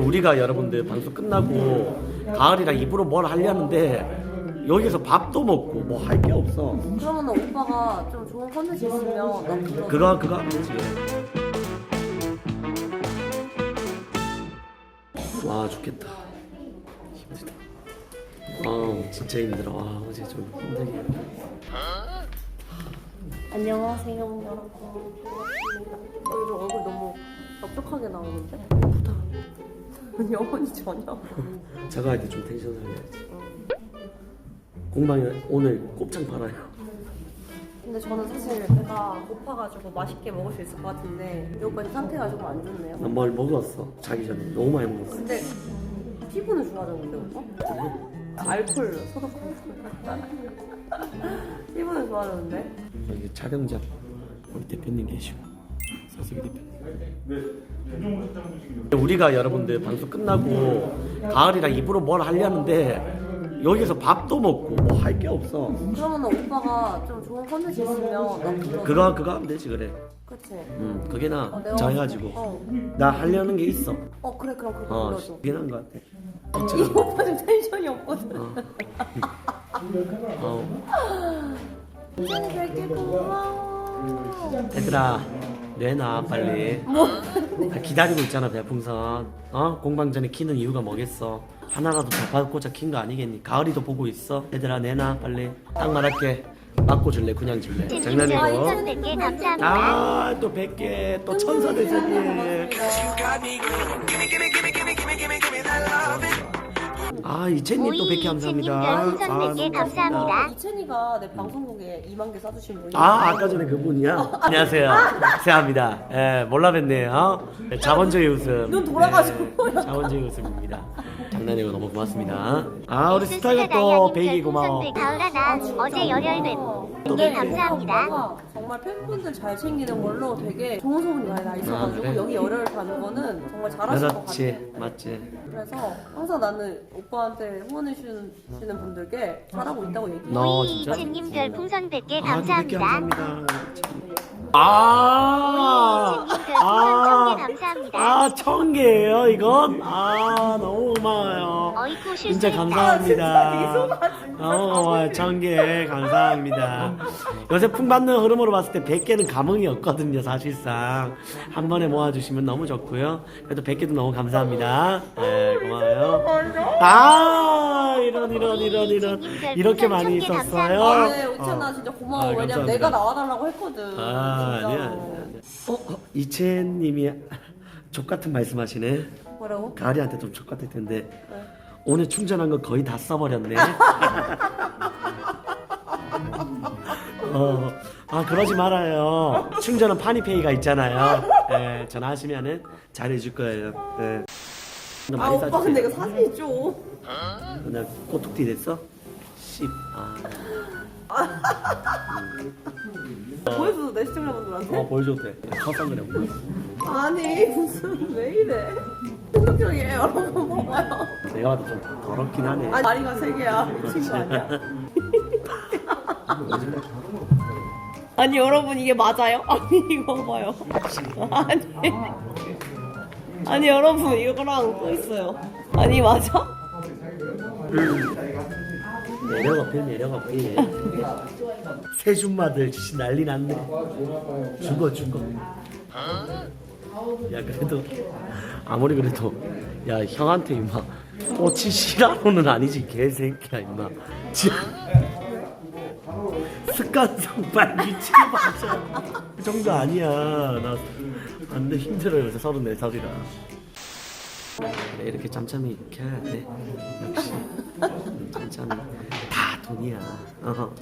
우리가 여러분들 방송 끝나고 가을이랑 입으로 뭘 하려는데 여기서 밥도 먹고 뭐 할 게 없어. 그러면 오빠가 좀 좋은 컨텐츠 있으면 나 그거 그거 그거 되지. 와 죽겠다. 힘들다. 아 진짜 힘들어. 와 어제 좀 힘들게. 안녕하세요 여러분 오늘 얼굴 너무 납작하게 나오는데 예쁘다 영혼이 전혀 할때좀 텐션 살려야지. 공방에 오늘 곱창 팔아요. 근데 저는 사실 배가 고파가지고 맛있게 먹을 수 있을 것 같은데 이 오빠 상태가 조금 안 좋네요 난 뭘 먹었어 자기 전에 너무 많이 먹었어. 근데 피부는 좋아졌는데 오빠? 알콜 소독하고 피부는 좋아졌는데 여기 촬영장 우리 대표님 계시고 서수기 대표님. 우리가 여러분들 방송 끝나고 가을이랑 입으로 뭘 하려는데 여기서 밥도 먹고 뭐 할 게 없어. 그러면 오빠가 좀 좋은 컨텐츠 있으면 나 그거 그거 그거 하면 되지 그래. 그치? 음 그게 나 어, 내가 정해가지고 어. 나 하려는 게 있어. 어 그래 그럼 그거 어 불러줘 그게 나은 것 같아. 이 오빠 지금 텐션이 없거든 어. 어. 되게 고마워 얘들아 내놔 빨리. 다 기다리고 있잖아 배풍선. 어 공방전에 키는 이유가 뭐겠어? 하나라도 더 받고자 킨 거 아니겠니? 가을이도 보고 있어. 얘들아 내놔 빨리. 딱 말할게. 맞고 줄래 그냥 줄래? 장난이고. 1,100개 감사합니다. 아, 또 100개, 또 천사 대전이. 아, 이채님 또 100개 감사합니다. 이채님 별풍선 100개 너무 감사합니다. 이채니가 내 방송국에 2만 개 싸주신 분이 아, 아까 전에 그분이야? 안녕하세요. 세아입니다. 예, 몰라 뵀네요. 예, 자본주의 웃음. 눈 돌아가지고. 예, 자본주의 웃음입니다. 장난이고 너무 고맙습니다. 아, 우리 스타가 또 100개 고마워. 가을하나 어제 열혈된 근데 네, 감사합니다. 오빠가 정말 팬분들 잘 챙기는 걸로 되게 좋은 소문이 많이 나 있어가지고 아, 그래? 여기 열혈 다는 거는 정말 잘하실 것 같아 그렇지, 맞지. 그래서 항상 나는 오빠한테 후원해 주시는 분들께 잘하고 있다고 얘기해 너 오이 진짜? 이채님 별풍선 100개 아, 100개 감사합니다. 감사합니다. 아, 오이 이채님 별풍선 1000개 감사합니다. 아, 천 개예요, 이건? 아, 너무 고마워요. 진짜. 감사합니다. 어, 천 개, 감사합니다. 요새 풍 받는 흐름으로 봤을 때 100개는 감흥이 없거든요, 사실상. 한 번에 모아주시면 너무 좋고요. 그래도 100개도 너무 감사합니다. 네, 고마워요. 아, 이런, 이런, 이런, 이런. 이렇게 많이 있었어요? 아, 네, 오찬아 진짜 고마워. 아, 왜냐면 감사합니다. 내가 나와달라고 했거든. 아. 아니야, 아니야. 아니야. 어, 어 이채님이 족 같은 말씀하시네. 뭐라고? 가을이한테 좀 족 같을 텐데. 네. 오늘 충전한 거 거의 다 써버렸네. 어, 아 그러지 말아요. 충전은 파니페이가 있잖아요. 예, 전화하시면은 잘해줄 거예요. 예. 너 아 많이 오빠 근데 이거 싸주세요. 사진이 좀. 나 꼬툭티 됐어? 씹. 아, 보여줘도 내 시청자분들한테? 어 보여줘도 돼. 컸어 그래. 아니 무슨 왜 이래? 충격적이에요 여러분 봐봐요. 내가 봐도 좀 더럽긴 하네. 아니 다리가 세 개야 미친 거 아니야? 아니 여러분 이게 맞아요? 아니 이거 봐요. 아니 아니 여러분 이거랑 또 있어요. 아니 맞아? 내려가 배 내려가 배. 새줌마들 씨 난리 났네. 죽어 죽어. 야 그래도 아무리 그래도 야 형한테 임마 꽃이 시라고는 아니지 개새끼야 임마. 지- 습관성 빨리 미치겠어. 그 정도 아니야. 나 안돼 힘들어 요새 서른네 살이라. 이렇게 짬짬이 켜야 돼. 역시 음, 짬짬이 다 돈이야. 어.